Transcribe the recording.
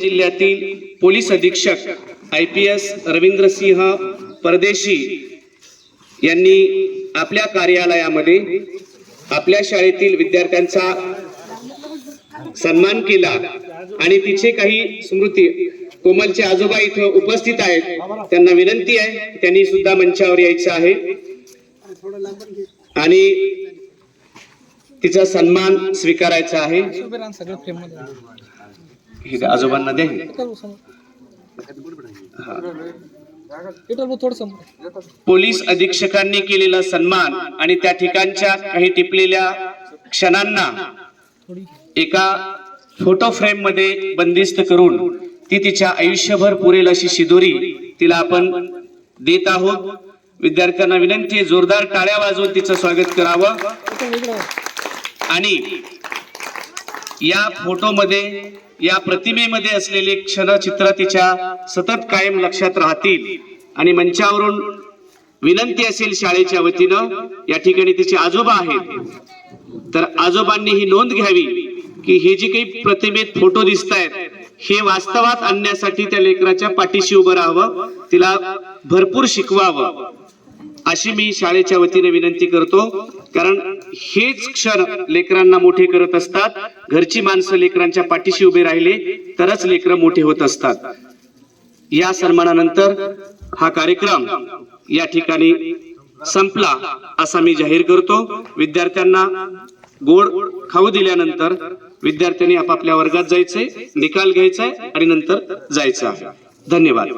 जिल्ह्यातील पोलीस अधीक्षक I P S Ravindrasinh परदेशी यांनी आपल्या कार्यालयामध्ये आपल्या शाळेतील विद्यार्थ्यांचा सन्मान केला. आणि तिचे काही स्मृती कोमलचे आजोबा इथं उपस्थित आहेत. त्यांना विनंती आहे त्यांनी सुद्धा मंचावर यायचं आहे. आणि तिचा सन्मान स्वीकारायचा आहे. हे आजोबांना द्या पोलीस अधीक्षकांनी केलेला सन्मान आणि त्या ठिकाणच्या काही टिपलेल्या क्षणांना एका फोटो फ्रेममध्ये बंदिस्त करून ती तिच्या आयुष्यभर पुरेल अशी शिदोरी तिला आपण देत आहोत. विद्यार्थ्यांना विनंती जोरदार टाळ्या वाजवून तिचं स्वागत करावं. आणि या फोटोमध्ये या प्रतिमेमध्ये असलेले क्षणचित्र तिच्या सतत कायम लक्षात राहतील. आणि मंचावरून विनंती असेल शाळेच्या वतीनं या ठिकाणी तिचे आजोबा आहेत. तर आजोबांनी ही नोंद घ्यावी की हे जी काही प्रतिमेत फोटो दिसत आहेत हे वास्तवात आणण्यासाठी त्या लेकराच्या पाठीशी उभं राहावं तिला भरपूर शिकवावं. अशी मी शाळेच्या वतीने विनंती करतो कारण हेच क्षण लेकरांना मोठे करत असतात. घरची माणसं लेकरांच्या पाठीशी उभे राहिले तरच लेकरं मोठे होत असतात. या सन्मानानंतर हा कार्यक्रम या ठिकाणी संपला असा मी जाहीर करतो. विद्यार्थ्यांना गोड खाऊ दिल्यानंतर विद्यार्थ्यांनी आपापल्या वर्गात जायचंय निकाल घ्यायचा आणि नंतर जायचं आहे. धन्यवाद.